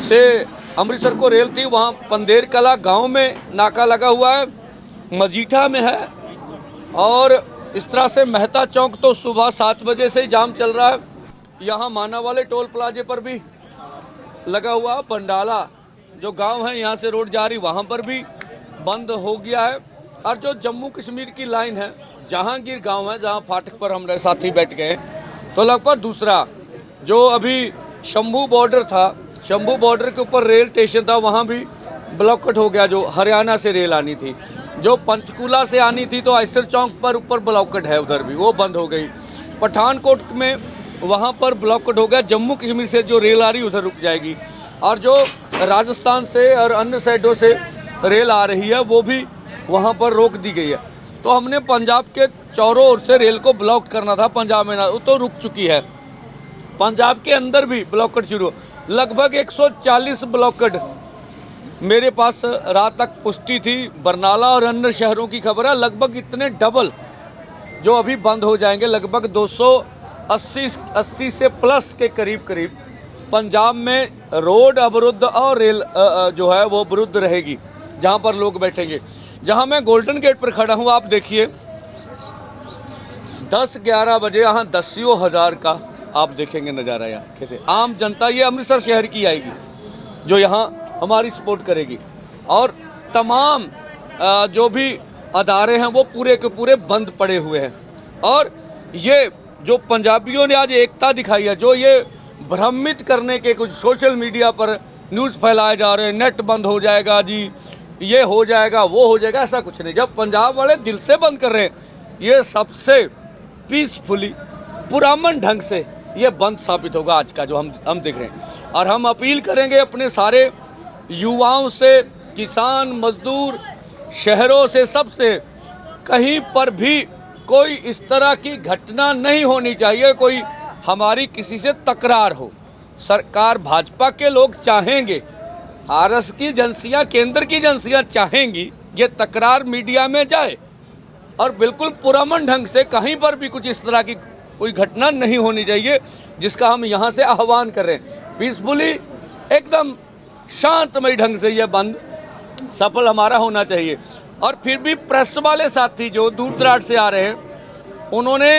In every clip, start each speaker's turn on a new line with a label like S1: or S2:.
S1: से अमृतसर को रेल थी, वहाँ पंदेर कला गाँव में नाका लगा हुआ है, मजीठा में है, और इस तरह से मेहता चौक तो सुबह सात बजे से ही जाम चल रहा है। यहाँ माना वाले टोल प्लाजे पर भी लगा हुआ पंडाला, जो गाँव है, यहाँ से रोड जा रही, वहाँ पर भी बंद हो गया है। और जो जम्मू कश्मीर की लाइन है, जहांगीर गाँव है, जहाँ फाटक पर हमारे साथी बैठ गए तो लगभग दूसरा, जो अभी शंभू बॉर्डर था शंभू बॉर्डर के ऊपर रेल स्टेशन था, वहाँ भी ब्लॉकट हो गया, जो हरियाणा से रेल आनी थी। जो पंचकूला से आनी थी तो आयसर चौक पर ऊपर ब्लॉकट है, उधर भी, वो बंद हो गई। पठानकोट में वहाँ पर ब्लॉकट हो गया, जम्मू कश्मीर से जो रेल आ रही, उधर रुक जाएगी। और जो राजस्थान से और अन्य साइडों से रेल आ रही है, वो भी वहाँ पर रोक दी गई है। तो हमने पंजाब के चौरों ओर से रेल को ब्लॉक करना था, पंजाब में ना, वो तो रुक चुकी है। पंजाब के अंदर भी ब्लॉकट शुरू लगभग 140 ब्लॉकट मेरे पास रात तक पुष्टि थी। बरनाला और अन्य शहरों की खबर है लगभग इतने डबल जो अभी बंद हो जाएँगे। लगभग 280 80 से प्लस के करीब करीब पंजाब में रोड अवरुद्ध और रेल जो है वो अवरुद्ध रहेगी, जहाँ पर लोग बैठेंगे। जहाँ मैं गोल्डन गेट पर खड़ा हूँ, आप देखिए, दस ग्यारह बजे, यहाँ दसियों हज़ार का आप देखेंगे नज़ारा यहाँ, कैसे? आम जनता ये अमृतसर शहर की आएगी, जो यहाँ हमारी सपोर्ट करेगी। और तमाम जो भी अदारे हैं, वो पूरे के पूरे बंद पड़े हुए हैं। और ये जो पंजाबियों ने आज एकता दिखाई है, जो ये भ्रमित करने के कुछ सोशल मीडिया पर न्यूज़ फैलाए जा रहे हैं नेट बंद हो जाएगा जी, ये हो जाएगा, वो हो जाएगा, ऐसा कुछ नहीं। जब पंजाब वाले दिल से बंद कर रहे हैं, ये सबसे पीसफुली पुरामन ढंग से ये बंद साबित होगा आज का जो हम हम देख रहे हैं। और हम अपील करेंगे अपने सारे युवाओं से, किसान, मजदूर, शहरों से, सबसे, कहीं पर भी कोई इस तरह की घटना नहीं होनी चाहिए, कोई हमारी किसी से तकरार हो। सरकार भाजपा के लोग चाहेंगे, आरएस की एजेंसियाँ, केंद्र की एजेंसियाँ चाहेंगी, ये तकरार मीडिया में जाए। और बिल्कुल पुरमन ढंग से कहीं पर भी कुछ इस तरह की कोई घटना नहीं होनी चाहिए जिसका हम यहाँ से आह्वान कर। रहे हैं पीसफुली, एकदम शांतमय ढंग से यह बंद सफल हमारा होना चाहिए। और फिर भी प्रेस वाले साथी जो दूर दराज से आ रहे हैं, उन्होंने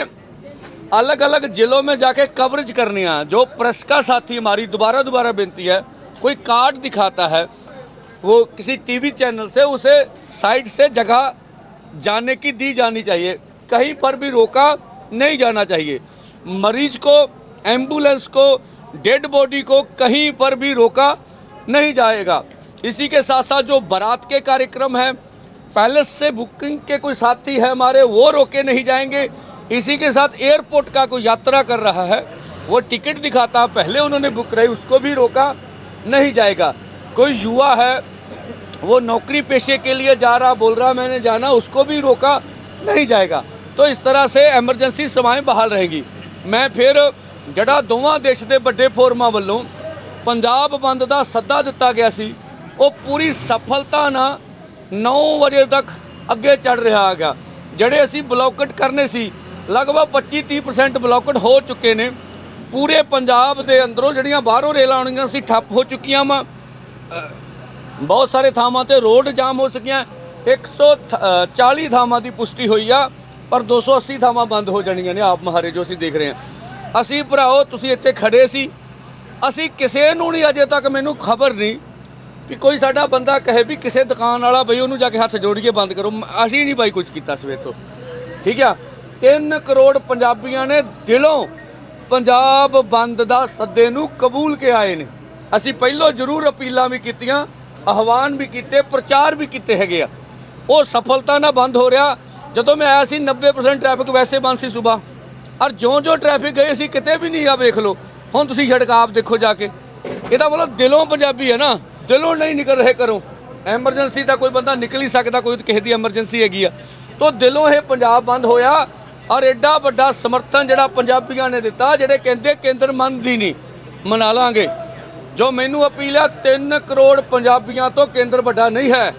S1: अलग अलग जिलों में जाके कवरेज करनी है। जो प्रेस का साथी हमारी दोबारा दोबारा बेनती है, कोई कार्ड दिखाता है, वो किसी टीवी चैनल से उसे साइड से जगह जाने की दी जानी चाहिए। कहीं पर भी रोका नहीं जाना चाहिए। मरीज़ को, एंबुलेंस को, डेड बॉडी को कहीं पर भी रोका नहीं जाएगा। इसी के साथ साथ जो बारात के कार्यक्रम हैं, पैलेस से बुकिंग के कोई साथी है हमारे, वो रोके नहीं जाएँगे। इसी के साथ एयरपोर्ट का कोई यात्रा कर रहा है, वो टिकट दिखाता, पहले उन्होंने बुक कराई, उसको भी रोका नहीं जाएगा। कोई युवा है, वो नौकरी पेशे के लिए जा रहा, बोल रहा, मैंने जाना, उसको भी रोका नहीं जाएगा। तो इस तरह से ਐਮਰਜੈਂਸੀ ਸੇਵਾएं ਬਹਾਲ ਰਹੇਗੀ। ਮੈਂ ਫਿਰ ਜਿਹੜਾ ਦੋਵਾਂ ਦੇਸ਼ ਦੇ ਵੱਡੇ ਫੋਰਮਾਂ ਵੱਲੋਂ ਪੰਜਾਬ ਬੰਦ ਦਾ ਸੱਦਾ ਦਿੱਤਾ ਗਿਆ ਸੀ, ਉਹ ਪੂਰੀ ਸਫਲਤਾ ਨਾਲ 9 ਵਜੇ ਤੱਕ ਅੱਗੇ ਚੱਲ ਰਿਹਾ ਹੈਗਾ। ਜਿਹੜੇ ਅਸੀਂ ਬਲੌਕਟ ਕਰਨੇ ਸੀ, ਲਗਭਗ 25-30% ਬਲੌਕਟ ਹੋ ਚੁੱਕੇ ਨੇ। ਪੂਰੇ ਪੰਜਾਬ ਦੇ ਅੰਦਰੋਂ ਜਿਹੜੀਆਂ ਬਾਹਰੋਂ ਰੇਲਾਂ ਆਉਣੀਆਂ ਸੀ ਠੱਪ ਹੋ ਚੁੱਕੀਆਂ ਵਾ। ਬਹੁਤ ਸਾਰੇ ਥਾਵਾਂ ਤੇ ਰੋਡ ਜਾਮ ਹੋ ਚੁੱਕੀਆਂ 140 ਥਾਵਾਂ ਦੀ ਪੁਸ਼ਟੀ ਹੋਈ ਆ। ਪਰ 280 ਥਾਵਾਂ ਬੰਦ ਹੋ ਜਾਣੀਆਂ ਨੇ ਆਪ ਮਹਾਰੇ ਜੋ ਅਸੀਂ ਦੇਖ ਰਹੇ ਹਾਂ। ਅਸੀਂ ਭਰਾਓ, ਤੁਸੀਂ ਇੱਥੇ ਖੜੇ ਸੀ। ਅਸੀਂ ਕਿਸੇ ਨੂੰ ਨਹੀਂ ਅਜੇ ਤੱਕ ਮੈਨੂੰ ਖਬਰ ਨਹੀਂ ਵੀ ਕੋਈ ਸਾਡਾ ਬੰਦਾ ਕਹੇ ਵੀ ਕਿਸੇ ਦੁਕਾਨ ਵਾਲਾ ਬਈ ਉਹਨੂੰ ਜਾ ਕੇ ਹੱਥ ਜੋੜ ਕੇ ਬੰਦ ਕਰੋ। ਅਸੀਂ ਨਹੀਂ ਬਾਈ ਕੁਝ ਕੀਤਾ ਸਵੇਰ ਤੋਂ। ਠੀਕ ਆ? 3 ਕਰੋੜ ਪੰਜਾਬੀਆਂ ਨੇ ਦਿਲੋਂ ਪੰਜਾਬ ਬੰਦ ਦਾ ਸੱਦੇ ਨੂੰ ਕਬੂਲ ਕੇ ਆਏ ਨੇ। ਅਸੀਂ ਪਹਿਲਾਂ ਜ਼ਰੂਰ ਅਪੀਲਾਂ ਵੀ ਕੀਤੀਆਂ, ਆਹਵਾਨ ਵੀ ਕੀਤੇ, ਪ੍ਰਚਾਰ ਵੀ ਕੀਤੇ ਹੈਗੇ ਆ। ਉਹ ਸਫਲਤਾ ਨਾਲ ਬੰਦ ਹੋ ਰਿਹਾ। ਜਦੋਂ ਮੈਂ ਆਇਆ ਸੀ 90% ਟ੍ਰੈਫਿਕ ਵੈਸੇ ਬੰਦ ਸੀ ਸਵੇਰ। ਔਰ ਜਿਉਂ-ਜਿਉਂ ਟ੍ਰੈਫਿਕ ਗਏ ਸੀ, ਕਿਤੇ ਵੀ ਨਹੀਂ ਆ, ਵੇਖ ਲਓ। ਹੁਣ ਤੁਸੀਂ ਸੜਕ ਆਪ ਦੇਖੋ ਜਾ ਕੇ। ਇਹਦਾ ਮਤਲਬ ਦਿਲੋਂ ਪੰਜਾਬੀ ਹੈ ਨਾ। ਦਿਲੋਂ ਨਹੀਂ ਨਿਕਲ ਰਹੇ ਕਰੋ ਐਮਰਜੈਂਸੀ ਤਾਂ ਕੋਈ ਬੰਦਾ ਨਿਕਲ ਹੀ ਸਕਦਾ, ਕੋਈ ਕਿਸੇ ਦੀ ਐਮਰਜੈਂਸੀ ਹੈਗੀ ਆ। ਤੋਂ ਦਿਲੋਂ ਇਹ ਪੰਜਾਬ ਬੰਦ ਹੋਇਆ। ਔਰ ਐਡਾ ਵੱਡਾ ਸਮਰਥਨ ਜਿਹੜਾ ਪੰਜਾਬੀਆਂ ਨੇ ਦਿੱਤਾ, ਜਿਹੜੇ ਕਹਿੰਦੇ ਕੇਂਦਰ ਮੰਨਦੀ ਨਹੀਂ, ਮਨਾ ਲਾਂਗੇ। ਜੋ ਮੈਨੂੰ ਅਪੀਲ ਹੈ 3 ਕਰੋੜ ਪੰਜਾਬੀਆਂ ਤੋਂ ਕੇਂਦਰ ਵੱਡਾ ਨਹੀਂ ਹੈ।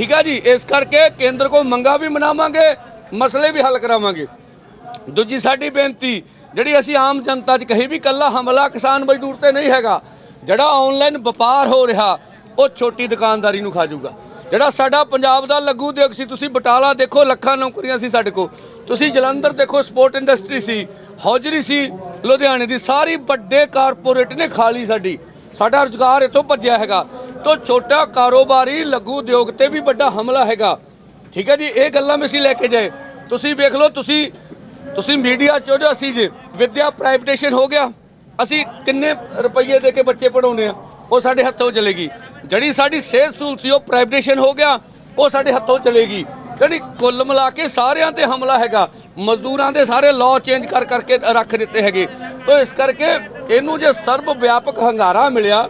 S1: ਠੀਕ ਆ ਜੀ, ਇਸ ਕਰਕੇ ਕੇਂਦਰ ਕੋਲ ਮੰਗਾ ਵੀ ਮਨਾਵਾਂਗੇ, ਮਸਲੇ ਵੀ ਹੱਲ ਕਰਾਵਾਂਗੇ। ਦੂਜੀ ਸਾਡੀ ਬੇਨਤੀ, ਜਿਹੜੀ ਅਸੀਂ ਆਮ ਜਨਤਾ 'ਚ ਕਹੀ ਵੀ ਕੱਲਾ ਹਮਲਾ ਕਿਸਾਨ ਮਜ਼ਦੂਰ ਤੇ ਨਹੀਂ ਹੈਗਾ, ਜਿਹੜਾ ਆਨਲਾਈਨ ਵਪਾਰ ਹੋ ਰਿਹਾ, ਉਹ ਛੋਟੀ ਦੁਕਾਨਦਾਰੀ ਨੂੰ ਖਾ ਜਾਊਗਾ ਜਿਹੜਾ ਸਾਡਾ ਪੰਜਾਬ ਦਾ ਲੱਗੂ ਉਦਯੋਗ ਸੀ, ਤੁਸੀਂ ਬਟਾਲਾ ਦੇਖੋ, ਲੱਖਾਂ ਨੌਕਰੀਆਂ ਸੀ ਸਾਡੇ ਕੋਲ। ਤੁਸੀਂ ਜਲੰਧਰ ਦੇਖੋ, ਸਪੋਰਟ ਇੰਡਸਟਰੀ ਸੀ, ਹੌਜਰੀ ਸੀ, ਲੁਧਿਆਣੇ ਦੀ ਸਾਰੀ ਵੱਡੇ ਕਾਰਪੋਰੇਟ ਨੇ ਖਾ ਲਈ ਸਾਡੀ। ਸਾਡਾ ਰੁਜ਼ਗਾਰ ਇੱਥੋਂ ਭੱਜਿਆ ਹੈਗਾ। ਤੋਂ ਛੋਟਾ ਕਾਰੋਬਾਰੀ ਲਘੂ ਉਦਯੋਗ ਤੇ ਵੀ ਵੱਡਾ ਹਮਲਾ ਹੈਗਾ। ਠੀਕ ਹੈ ਜੀ, ਇਹ ਗੱਲਾਂ ਵੀ ਅਸੀਂ ਲੈ ਕੇ ਜਾਏ ਤੁਸੀਂ ਵੇਖ ਲਓ, ਤੁਸੀਂ ਤੁਸੀਂ ਮੀਡੀਆ ਚੋ ਜੋ ਅਸੀਂ ਜੇ ਵਿਦਿਆ ਪ੍ਰਾਈਵੇਟੇਸ਼ਨ ਹੋ ਗਿਆ, ਅਸੀਂ ਕਿੰਨੇ ਰੁਪਏ ਦੇ ਕੇ ਬੱਚੇ ਪੜਾਉਂਦੇ ਆ ਉਹ ਸਾਡੇ ਹੱਥੋਂ ਚਲੇਗੀ। ਜਿਹੜੀ ਸਾਡੀ ਸਿਹਤ ਸਹੂਲਤ ਸੀ, ਉਹ ਪ੍ਰਾਈਵੇਟੇਸ਼ਨ ਹੋ ਗਿਆ, ਉਹ ਸਾਡੇ ਹੱਥੋਂ ਚਲੇਗੀ। ਜਿਹੜੀ ਕੁੱਲ ਮਿਲਾ ਕੇ ਸਾਰਿਆਂ ਤੇ ਹਮਲਾ ਹੈਗਾ। ਮਜ਼ਦੂਰਾਂ ਦੇ ਸਾਰੇ ਲਾਅ ਚੇਂਜ ਕਰ ਕਰਕੇ ਰੱਖ ਦਿੱਤੇ ਹੈਗੇ। ਤੋਂ ਇਸ ਕਰਕੇ ਇਹਨੂੰ ਜੇ ਸਰਬ ਵਿਆਪਕ ਹੰਗਾਰਾ ਮਿਲਿਆ,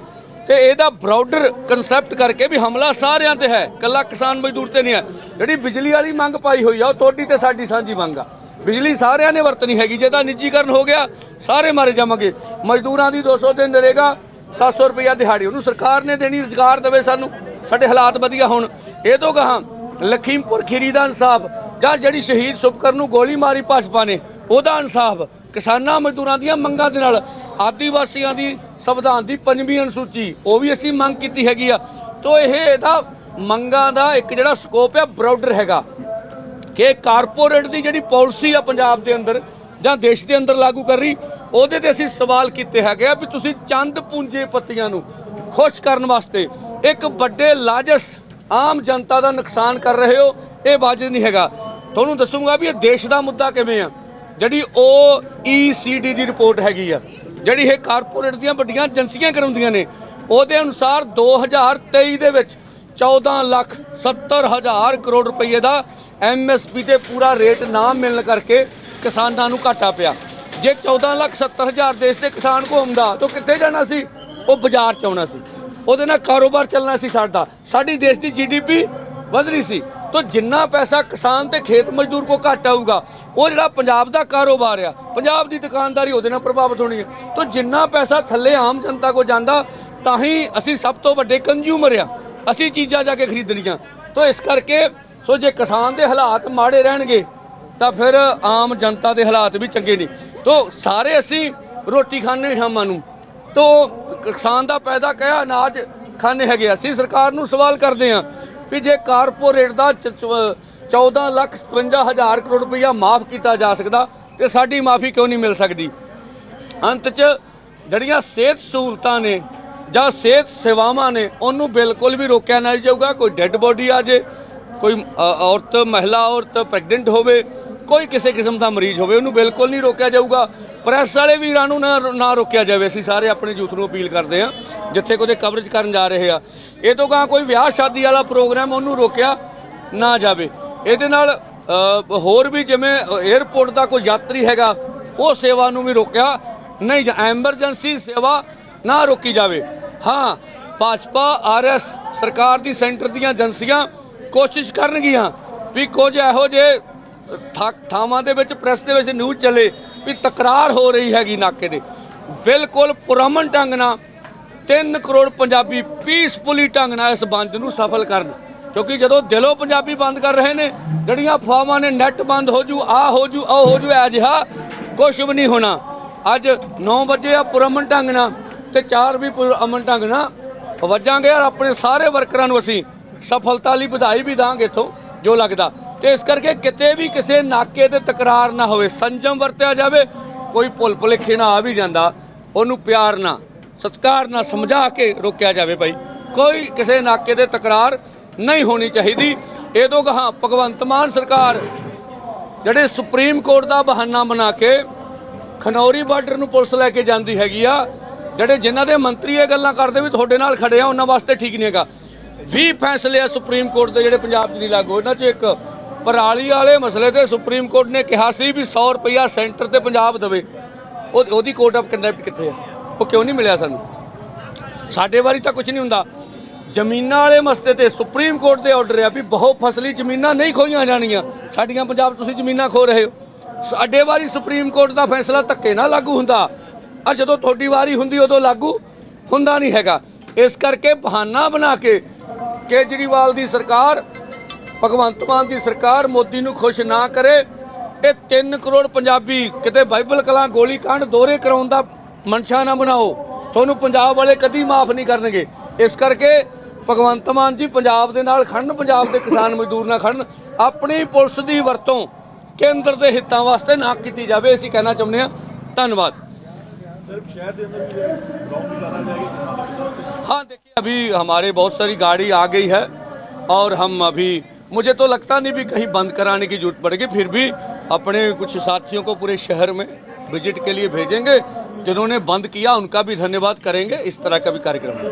S1: ਤੇ ਇਹਦਾ ਬਰਾਡਰ ਕਨਸੈਪਟ ਕਰਕੇ ਵੀ ਹਮਲਾ ਸਾਰਿਆਂ ਤੇ ਹੈ। ਕੱਲਾ ਕਿਸਾਨ ਮਜ਼ਦੂਰ ਤੇ ਨਹੀਂ ਹੈ। ਜਿਹੜੀ ਬਿਜਲੀ ਵਾਲੀ ਮੰਗ ਪਾਈ ਹੋਈ ਆ, ਉਹ ਤੁਹਾਡੀ ਤੇ ਸਾਡੀ ਸਾਂਝੀ ਮੰਗ ਆ। ਬਿਜਲੀ ਸਾਰਿਆਂ ਨੇ ਵਰਤਣੀ ਹੈਗੀ, ਜੇ ਤਾਂ ਨਿੱਜੀਕਰਨ ਹੋ ਗਿਆ, ਸਾਰੇ ਮਾਰੇ ਜਾਵਾਂਗੇ। ਮਜ਼ਦੂਰਾਂ ਦੀ 200 ਦਿਨ ਨਰੇਗਾ 700 ਰੁਪਇਆ ਦਿਹਾੜੀ। ਉਹਨੂੰ ਸਰਕਾਰ ਨੇ ਦੇਣੀ, ਰੁਜ਼ਗਾਰ ਦੇਵੇ ਸਾਨੂੰ। ਸਾਡੇ ਹਾਲਾਤ ਵਧੀਆ ਹੋਣ। ਇਹ ਤੋਂ ਕਹਾਂ ਲਖੀਮਪੁਰ ਖੀਰੀ ਦਾ ਇਨਸਾਫ ਜਾਂ ਜਿਹੜੀ ਸ਼ਹੀਦ ਸੁਪਕਰ ਨੂੰ ਗੋਲੀ ਮਾਰੀ ਭਾਜਪਾ ਨੇ, ਉਹਦਾ ਇਨਸਾਫ, ਕਿਸਾਨਾਂ ਮਜ਼ਦੂਰਾਂ ਦੀਆਂ ਮੰਗਾਂ ਦੇ ਨਾਲ ਆਦੀਵਾਸੀਆਂ ਦੀ ਸੰਵਿਧਾਨ ਦੀ ਪੰਜਵੀਂ ਅਨੁਸੂਚੀ, ਉਹ ਵੀ ਅਸੀਂ ਮੰਗ ਕੀਤੀ ਹੈਗੀ ਆ। ਤੋਂ ਇਹ ਇਹਦਾ ਮੰਗਾਂ ਦਾ ਇੱਕ ਜਿਹੜਾ ਸਕੋਪ ਹੈ ਬਰਾਡਰ ਹੈਗਾ ਕਿ ਕਾਰਪੋਰੇਟ ਦੀ ਜਿਹੜੀ ਪਾਲਿਸੀ ਆ ਪੰਜਾਬ ਦੇ ਅੰਦਰ, ਜਾਂ ਦੇਸ਼ ਦੇ ਅੰਦਰ ਲਾਗੂ ਕਰ ਰਹੀ, ਉਹਦੇ ਤੇ ਅਸੀਂ ਸਵਾਲ ਕੀਤੇ ਹੈਗੇ ਆ ਵੀ ਤੁਸੀਂ ਚੰਦ ਪੂੰਜੇ ਪੱਤੀਆਂ ਨੂੰ ਖੁਸ਼ ਕਰਨ ਵਾਸਤੇ ਇੱਕ ਵੱਡੇ ਲਾਜਸ ਆਮ ਜਨਤਾ ਦਾ ਨੁਕਸਾਨ ਕਰ ਰਹੇ ਹੋ, ਇਹ ਵਾਜਬ ਨਹੀਂ ਹੈਗਾ। ਤੁਹਾਨੂੰ ਦੱਸੂਗਾ ਵੀ ਇਹ ਦੇਸ਼ ਦਾ ਮੁੱਦਾ ਕਿਵੇਂ ਆ। ਜਿਹੜੀ ਉਹ ਈਸੀਡੀ ਦੀ ਰਿਪੋਰਟ ਹੈਗੀ ਆ, ਜਿਹੜੀ ਇਹ ਕਾਰਪੋਰੇਟ ਦੀਆਂ ਵੱਡੀਆਂ ਏਜੰਸੀਆਂ ਕਰਾਉਂਦੀਆਂ ਨੇ, ਉਹਦੇ ਅਨੁਸਾਰ 2023 ਦੇ ਵਿੱਚ 14 ਲੱਖ 70 ਹਜ਼ਾਰ ਕਰੋੜ ਰੁਪਏ ਦਾ ਐਮਐਸਪੀ ਤੇ ਪੂਰਾ ਰੇਟ ਨਾ ਮਿਲਣ ਕਰਕੇ ਕਿਸਾਨਾਂ ਨੂੰ ਘਾਟਾ ਪਿਆ। ਜੇ 14 ਲੱਖ 70 ਹਜ਼ਾਰ ਦੇਸ਼ ਦੇ ਕਿਸਾਨ ਕੋ ਆਉਂਦਾ ਤਾਂ ਕਿੱਥੇ ਜਾਣਾ ਸੀ? ਉਹ ਬਾਜ਼ਾਰ ਚ ਆਉਣਾ ਸੀ। ਉਹਦੇ ਨਾਲ ਕਾਰੋਬਾਰ ਚੱਲਣਾ ਸੀ ਸਾਡਾ। ਸਾਡੀ ਦੇਸ਼ ਦੀ ਜੀਡੀਪੀ ਰਹੀ ਸੀ। ਤਾਂ ਜਿੰਨਾ ਪੈਸਾ ਕਿਸਾਨ ਤੇ ਖੇਤ ਮਜ਼ਦੂਰ ਕੋ ਘੱਟ ਆਊਗਾ, ਉਹ ਜਿਹੜਾ ਪੰਜਾਬ ਦਾ ਕਾਰੋਬਾਰ ਆ, ਪੰਜਾਬ ਦੀ ਦੁਕਾਨਦਾਰੀ ਉਹਦੇ ਨਾਲ ਪ੍ਰਭਾਵਿਤ ਹੋਣੀ ਹੈ ਤਾਂ ਜਿੰਨਾ ਪੈਸਾ ਥੱਲੇ ਆਮ ਜਨਤਾ ਕੋ ਜਾਂਦਾ, ਤਾਂ ਹੀ ਅਸੀਂ ਸਭ ਤੋਂ ਵੱਡੇ ਕੰਜ਼ਿਊਮਰ ਆ। ਅਸੀਂ ਚੀਜ਼ਾਂ ਜਾ ਕੇ ਖਰੀਦਣੀਆਂ। ਤਾਂ ਇਸ ਕਰਕੇ, ਸੋ ਜੇ ਕਿਸਾਨ ਦੇ ਹਾਲਾਤ ਮਾੜੇ ਰਹਿਣਗੇ, ਤਾਂ ਫਿਰ ਆਮ ਜਨਤਾ ਦੇ ਹਾਲਾਤ ਵੀ ਚੰਗੇ ਨਹੀਂ ਤੋਂ ਸਾਰੇ ਅਸੀਂ ਰੋਟੀ ਖਾਣੇ ਸ਼ਾਮਾਂ ਨੂੰ। ਤੋ ਕਿਸਾਨ ਦਾ ਪੈਦਾ ਕਿਹਾ, ਅਨਾਜ ਖਾਣੇ ਹੈਗੇ ਅਸੀਂ ਸਰਕਾਰ ਨੂੰ ਸਵਾਲ ਕਰਦੇ ਹਾਂ ਵੀ ਜੇ ਕਾਰਪੋਰੇਟ ਦਾ 14 ਲੱਖ 57 ਹਜ਼ਾਰ ਕਰੋੜ ਰੁਪਈਆ ਮਾਫ ਕੀਤਾ ਜਾ ਸਕਦਾ ਤੇ ਸਾਡੀ ਮਾਫੀ ਕਿਉਂ ਨਹੀਂ ਮਿਲ ਸਕਦੀ? ਅੰਤ 'ਚ ਜਿਹੜੀਆਂ ਸਿਹਤ ਸਹੂਲਤਾਂ ਨੇ ਜਾਂ ਸਿਹਤ ਸੇਵਾਵਾਂ ਨੇ, ਉਹਨੂੰ ਬਿਲਕੁਲ ਵੀ ਰੋਕਿਆ ਨਹੀਂ ਜਾਊਗਾ। ਕੋਈ ਡੈੱਡ ਬੋਡੀ ਆ ਜੇ, ਕੋਈ ਔਰਤ, ਮਹਿਲਾ ਔਰਤ ਪ੍ਰੈਗਨੈਂਟ ਹੋਵੇ ਕੋਈ ਕਿਸੇ ਕਿਸਮ ਦਾ ਮਰੀਜ਼ ਹੋਵੇ, ਉਹਨੂੰ ਬਿਲਕੁਲ ਨਹੀਂ ਰੋਕਿਆ ਜਾਊਗਾ। ਪ੍ਰੈਸ ਵਾਲੇ ਵੀਰਾਂ ਨੂੰ ਨਾ ਨਾ ਰੋਕਿਆ ਜਾਵੇ। ਅਸੀਂ ਸਾਰੇ ਆਪਣੇ ਯੂਥ ਨੂੰ ਅਪੀਲ ਕਰਦੇ ਹਾਂ, ਜਿੱਥੇ ਕੋਈ ਕਵਰੇਜ ਕਰਨ ਜਾ ਰਹੇ ਆ। ਇਹ ਤੋਂ ਗਾਂ ਕੋਈ ਵਿਆਹ ਸ਼ਾਦੀ ਵਾਲਾ ਪ੍ਰੋਗਰਾਮ ਉਹਨੂੰ ਰੋਕਿਆ ਨਾ ਜਾਵੇ। ਇਹਦੇ ਨਾਲ ਹੋਰ ਵੀ ਜਿਵੇਂ 에ਅਰਪੋਰਟ ਦਾ ਕੋਈ ਯਾਤਰੀ ਹੈਗਾ, ਉਹ ਸੇਵਾ ਨੂੰ ਵੀ ਰੋਕਿਆ ਨਹੀਂ ਜਾਂ ਐਮਰਜੈਂਸੀ ਸੇਵਾ ਨਾ ਰੋਕੀ ਜਾਵੇ। ਹਾਂ, ਭਾਜਪਾ ਆਰਐਸ ਸਰਕਾਰ ਦੀ ਸੈਂਟਰ ਦੀਆਂ ਏਜੰਸੀਆਂ ਕੋਸ਼ਿਸ਼ ਕਰਨਗੀਆਂ ਵੀ ਕੁਝ ਇਹੋ ਜਿਹੇ ਥਾਵਾਂ ਦੇ ਵਿੱਚ, ਪ੍ਰੈਸ ਦੇ ਵਿੱਚ ਨਿਊਜ਼ ਚੱਲੇ ਵੀ ਤਕਰਾਰ ਹੋ ਰਹੀ ਹੈਗੀ ਨਾਕੇ ਦੇ ਬਿਲਕੁਲ ਪੁਰਮਨ ਢੰਗ ਨਾਲ 3 ਕਰੋੜ ਪੰਜਾਬੀ ਪੀਸਫੁਲੀ ਢੰਗ ਨਾਲ ਇਸ ਬੰਦ ਨੂੰ ਸਫਲ ਕਰਨ। ਕਿਉਂਕਿ ਜਦੋਂ ਦਿਲੋਂ ਪੰਜਾਬੀ ਬੰਦ ਕਰ ਰਹੇ ਨੇ, ਜਿਹੜੀਆਂ ਅਫਵਾਹਾਂ ਨੇ ਨੈਟ ਬੰਦ ਹੋ ਜੂ ਆ ਹੋ ਜੂ, ਉਹ ਹੋ ਜੂ ਐ ਜਿਹਾ ਕੁਝ ਵੀ ਨਹੀਂ ਹੋਣਾ। ਅੱਜ 9 ਵਜੇ ਆ ਪੁਰਮਨ ਢੰਗ ਨਾਲ ਤੇ 4 ਵੀ ਪੁਰਮਨ ਢੰਗ ਨਾਲ ਵੱਜਾਂਗੇ ਔਰ ਆਪਣੇ ਸਾਰੇ ਵਰਕਰਾਂ ਨੂੰ ਅਸੀਂ ਸਫਲਤਾ ਲਈ ਵਧਾਈ ਵੀ ਦਾਂਗੇ ਇਥੋਂ, ਜੋ ਲੱਗਦਾ। ਤੇ ਇਸ ਕਰਕੇ ਕਿਤੇ ਵੀ ਕਿਸੇ ਨਾਕੇ ਤੇ ਤਕਰਾਰ ਨਾ ਹੋਵੇ, ਸੰਜਮ ਵਰਤਿਆ ਜਾਵੇ, ਕੋਈ ਭੁੱਲ ਭੁਲੇਖੇ ਨਾ ਆ ਵੀ ਜਾਂਦਾ, ਉਹਨੂੰ ਪਿਆਰ ਨਾਲ, ਸਤਿਕਾਰ ਨਾਲ ਸਮਝਾ ਕੇ ਰੋਕਿਆ ਜਾਵੇ ਭਾਈ। ਕੋਈ ਕਿਸੇ ਨਾਕੇ ਤੇ ਤਕਰਾਰ ਨਹੀਂ ਹੋਣੀ ਚਾਹੀਦੀ। ਇਹ ਤੋਂ ਗਾਂ ਭਗਵੰਤ ਮਾਨ ਸਰਕਾਰ ਜਿਹੜੇ ਸੁਪਰੀਮ ਕੋਰਟ ਦਾ ਬਹਾਨਾ ਬਣਾ ਕੇ ਖਨੌਰੀ ਬਾਰਡਰ ਨੂੰ ਪੁਲਿਸ ਲੈ ਕੇ ਜਾਂਦੀ ਹੈਗੀ ਆ, ਜਿਹੜੇ ਜਿਨ੍ਹਾਂ ਦੇ ਮੰਤਰੀ ਇਹ ਗੱਲਾਂ ਕਰਦੇ ਵੀ ਤੁਹਾਡੇ ਨਾਲ ਖੜੇ ਆ, ਉਹਨਾਂ ਵਾਸਤੇ ਠੀਕ ਨਹੀਂ ਹੈਗਾ। 20 ਫੈਸਲੇ ਆ ਸੁਪਰੀਮ ਕੋਰਟ ਦੇ ਜਿਹੜੇ ਪੰਜਾਬ 'ਚ ਨਹੀਂ ਲਾਗੂ, ਇਹਨਾਂ 'ਚ ਇੱਕ ਪਰਾਲੀ ਵਾਲੇ ਮਸਲੇ ਤੇ ਸੁਪਰੀਮ ਕੋਰਟ ਨੇ ਕਿਹਾ ਸੀ ਵੀ 100 ਰੁਪਇਆ ਸੈਂਟਰ ਤੇ ਪੰਜਾਬ ਦੇਵੇ। ਉਹ ਉਹਦੀ ਕੋਰਟ ਆਫ ਕੰਡਕਟ ਕਿੱਥੇ ਆ? ਉਹ ਕਿਉਂ ਨਹੀਂ ਮਿਲਿਆ ਸਾਨੂੰ? ਸਾਡੇ ਵਾਰੀ ਤਾਂ ਕੁਝ ਨਹੀਂ ਹੁੰਦਾ। ਜ਼ਮੀਨਾਂ ਵਾਲੇ ਮਸਲੇ ਤੇ ਸੁਪਰੀਮ ਕੋਰਟ ਦੇ ਆਰਡਰ ਆ ਵੀ ਬਹੁ ਫਸਲੀ ਜ਼ਮੀਨਾਂ ਨਹੀਂ ਖੋਈਆਂ ਜਾਣੀਆਂ। ਸਾਡੀਆਂ ਪੰਜਾਬ ਤੁਸੀਂ ਜ਼ਮੀਨਾਂ ਖੋ ਰਹੇ ਹੋ। ਸਾਡੇ ਵਾਰੀ ਸੁਪਰੀਮ ਕੋਰਟ ਦਾ ਫੈਸਲਾ ਧੱਕੇ ਨਾਲ ਲਾਗੂ ਹੁੰਦਾ। ਆ ਜਦੋਂ ਤੁਹਾਡੀ ਵਾਰੀ ਹੁੰਦੀ, ਉਦੋਂ ਲਾਗੂ ਹੁੰਦਾ ਨਹੀਂ ਹੈਗਾ। ਇਸ ਕਰਕੇ ਬਹਾਨਾ ਬਣਾ ਕੇ ਕੇਜਰੀਵਾਲ ਦੀ ਸਰਕਾਰ ਭਗਵੰਤ ਮਾਨ ਦੀ ਸਰਕਾਰ ਮੋਦੀ ਨੂੰ ਖੁਸ਼ ਨਾ ਕਰੇ ਇਹ 3 ਕਰੋੜ ਪੰਜਾਬੀ ਕਿਤੇ ਬਾਈਬਲ ਕਲਾਂ ਗੋਲੀ ਕਾਂਡ ਦੋਰੇ ਕਰਾਉਣ ਦਾ ਮਨਸ਼ਾ ਨਾ ਬਣਾਓ ਤੁਹਾਨੂੰ ਪੰਜਾਬ ਵਾਲੇ ਕਦੀ ਮਾਫ ਨਹੀਂ ਕਰਨਗੇ ਇਸ ਕਰਕੇ ਭਗਵੰਤ ਮਾਨ ਜੀ ਪੰਜਾਬ ਦੇ ਨਾਲ ਖੜਨ ਪੰਜਾਬ ਦੇ ਕਿਸਾਨ ਮਜ਼ਦੂਰ ਨਾਲ ਖੜਨ ਆਪਣੀ ਪੁਲਿਸ ਦੀ ਵਰਤੋਂ ਕੇਂਦਰ ਦੇ ਹਿੱਤਾਂ ਵਾਸਤੇ ਨਾ ਕੀਤੀ ਜਾਵੇ ਅਸੀਂ ਕਹਿਣਾ ਚਾਹੁੰਦੇ ਹਾਂ ਧੰਨਵਾਦ
S2: सिर्फ शहर के अंदर भी गाँव भी जाना जाएगी किसानों की तरफ से
S1: हाँ देखिए अभी हमारे बहुत सारी गाड़ी आ गई है और हम अभी मुझे तो लगता नहीं भी कहीं बंद कराने की ज़रूरत पड़ेगी फिर भी अपने कुछ साथियों को पूरे शहर में विज़िट के लिए भेजेंगे जिन्होंने बंद किया उनका भी धन्यवाद करेंगे इस तरह का भी कार्यक्रम है।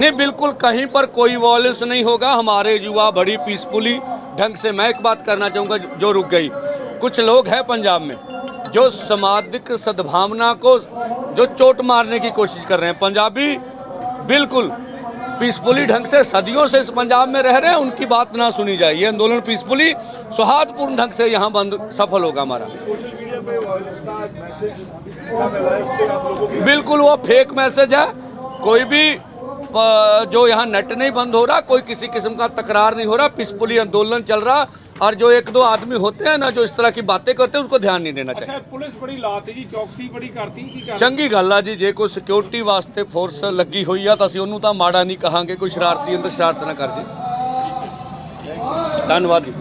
S1: नहीं बिल्कुल कहीं पर कोई वॉयलेंस नहीं होगा हमारे युवा बड़ी पीसफुली ढंग से मैं एक बात करना चाहूँगा जो रुक गई। कुछ लोग हैं पंजाब में जो सामाजिक सद्भावना को जो चोट मारने की कोशिश कर रहे हैं पंजाबी बिल्कुल। पीसफुली ढंग से सदियों से इस पंजाब में रह रहे हैं, उनकी बात ना सुनी जाए। ये आंदोलन पीसफुली, सौहार्दपूर्ण ढंग से यहाँ बंद, सफल होगा हमारा। बिल्कुल, वो फेक मैसेज है। कोई भी जो यहाँ नेट नहीं बंद हो रहा कोई किसी किस्म का तकरार नहीं हो रहा पीसफुली आंदोलन चल रहा और जो एक दो आदमी होते हैं ना जो इस तरह की बातें करते हैं उसको ध्यान नहीं देना चाहिए
S3: ਅੱਛਾ ਪੁਲਿਸ ਬੜੀ ਲਾਤੀ ਜੀ ਚੌਕਸੀ ਬੜੀ ਕਰਤੀ ਕੀ ਕਰ
S1: ਚੰਗੀ ਗੱਲ ਆ ਜੀ ਜੇ ਕੋਈ ਸਿਕਿਉਰਿਟੀ ਵਾਸਤੇ ਫੋਰਸ ਲੱਗੀ ਹੋਈ ਆ ਤਾਂ ਅਸੀਂ ਉਹਨੂੰ ਤਾਂ ਮਾੜਾ ਨਹੀਂ ਕਹਾਂਗੇ ਕੋਈ ਸ਼ਰਾਰਤੀ ਅੰਦਰ ਸ਼ਰਾਰਤ ਨਾ ਕਰ ਜੇ ਧੰਨਵਾਦ ਜੀ